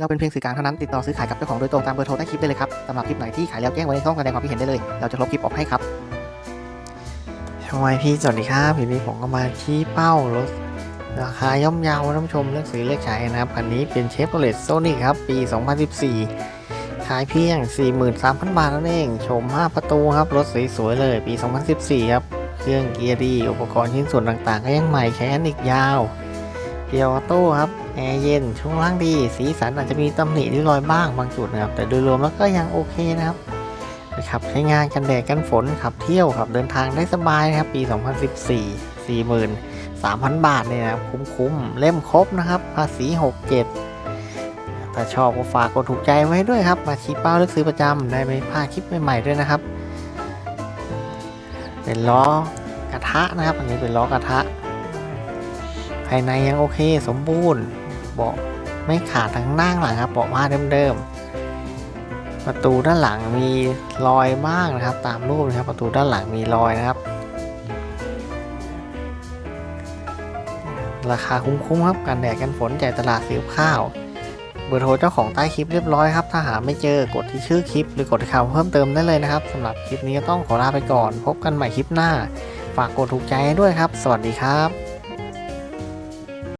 เราเป็นเพียงสื่อกลางเท่านั้นติดต่อซื้อขายกับเจ้าของโดยตรงตามเบอร์โทรใต้คลิปได้เลยครับสำหรับคลิปไหนที่ขายแล้วแจ้งไว้ในช่องแสดงความคิดเห็นได้เลย เราจะลบคลิปออกให้ครับทำไมพี่สวัสดีครับทีนี้ผมก็มาชี้เป้ารถราคาย่อมเยาวท่านผู้ชมเลือกซื้อเลือกใช้นะครับคันนี้เป็นเชฟโรเลตโซนิกครับปี 2014 ขายเพียง 43,000 บาทนั่นเองชม 5 ประตูครับรถสวยๆเลยปี 2014 ครับ เครื่องเกียร์ดี อุปกรณ์ชิ้นส่วนต่างๆ ก็ยังใหม่ใช้อันอีกยาว เกียร์ออโต้ครับแอร์เย็นช่วงล่างดี สีสันอาจจะมีตำหนิริ้วรอยบ้างบางจุดนะครับ แต่โดยรวมแล้วก็ยังโอเคนะครับนะครับใช้งานกันแดดกันฝนขับเที่ยวขับเดินทางได้สบายนะครับ ปี 2014 43,000 บาทเนี่ยนะครับคุ้มๆ เล่มครบนะครับ ภาษี 67 ถ้าชอบก็ฝากกดถูกใจไว้ด้วยครับ มาชี้เป้าเลือกซื้อประจำได้ไม่พลาดคลิปใหม่ๆด้วยนะครับ เป็นล้อกระทะนะครับ อันนี้เป็นล้อกระทะ ภายในยังโอเคสมบูรณ์เบาะไม่ขาดทั้งหน้าหลังครับเบาะผ้าเดิมๆประตูด้านหลังมีรอยบ้างนะครับ ตามรูปนะครับ ประตูด้านหลังมีรอยนะครับ ราคาคุ้มๆครับกันแดดกันฝนจ่ายตลาดซื้อข้าวเบอร์โทรเจ้าของใต้คลิปเรียบร้อยครับ ถ้าหาไม่เจอกดที่ชื่อคลิป หรือกดที่คำเพิ่มเติมได้เลยนะครับสำหรับคลิปนี้ต้องขอลาไปก่อน พบกันใหม่คลิปหน้า ฝากกดถูกใจด้วยครับ สวัสดีครับ